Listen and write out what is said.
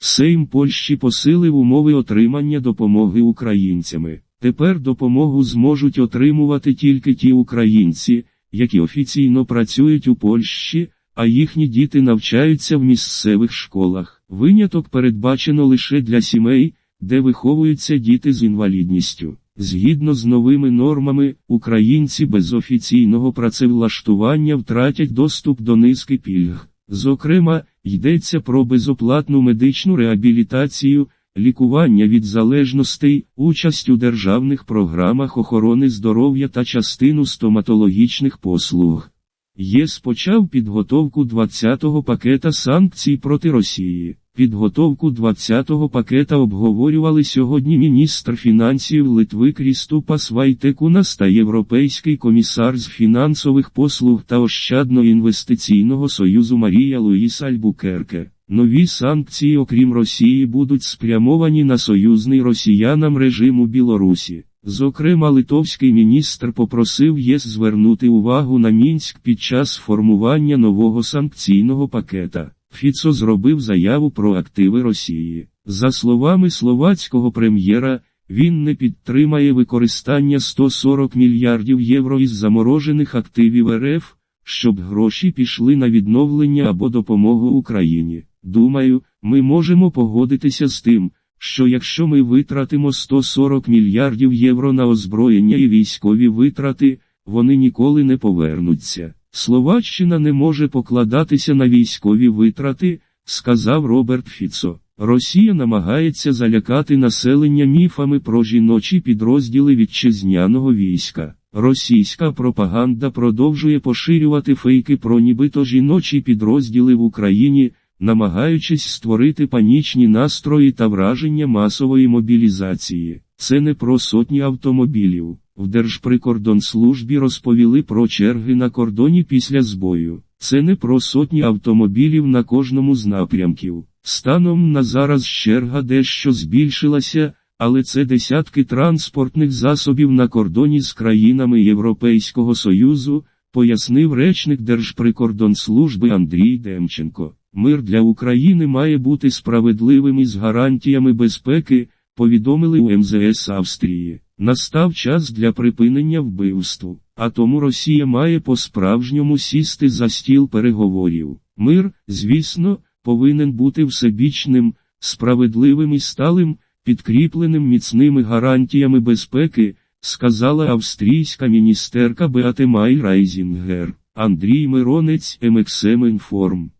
Сейм Польщі посилив умови отримання допомоги українцями. Тепер допомогу зможуть отримувати тільки ті українці, які офіційно працюють у Польщі, а їхні діти навчаються в місцевих школах. Виняток передбачено лише для сімей, де виховуються діти з інвалідністю. Згідно з новими нормами, українці без офіційного працевлаштування втратять доступ до низки пільг. Зокрема, йдеться про безоплатну медичну реабілітацію, лікування від залежностей, участь у державних програмах охорони здоров'я та частину стоматологічних послуг. ЄС почав підготовку 20-го пакета санкцій проти Росії. Підготовку 20-го пакета обговорювали сьогодні міністр фінансів Литви Кріступас Вайтекунас та Європейський комісар з фінансових послуг та Ощадно-інвестиційного союзу Марія Луїс Альбукерке. Нові санкції, окрім Росії, будуть спрямовані на союзний росіянам режиму Білорусі. Зокрема, литовський міністр попросив ЄС звернути увагу на Мінськ під час формування нового санкційного пакета. Фіцо зробив заяву про активи Росії. За словами словацького прем'єра, він не підтримає використання 140 мільярдів євро із заморожених активів РФ, щоб гроші пішли на відновлення або допомогу Україні. Думаю, ми можемо погодитися з тим, що якщо ми витратимо 140 мільярдів євро на озброєння і військові витрати, вони ніколи не повернуться. Словаччина не може покладатися на військові витрати, сказав Роберт Фіцо. Росія намагається залякати населення міфами про жіночі підрозділи вітчизняного війська. Російська пропаганда продовжує поширювати фейки про нібито жіночі підрозділи в Україні, намагаючись створити панічні настрої та враження масової мобілізації. Це не про сотні автомобілів. В Держприкордонслужбі розповіли про черги на кордоні після збою. Це не про сотні автомобілів на кожному з напрямків. Станом на зараз черга дещо збільшилася, але це десятки транспортних засобів на кордоні з країнами Європейського Союзу, пояснив речник Держприкордонслужби Андрій Демченко. Мир для України має бути справедливим із гарантіями безпеки, повідомили у МЗС Австрії. Настав час для припинення вбивству, а тому Росія має по-справжньому сісти за стіл переговорів. Мир, звісно, повинен бути всебічним, справедливим і сталим, підкріпленим міцними гарантіями безпеки, сказала австрійська міністерка Беате Май Райзінгер. Андрій Миронець МХМ Інформ.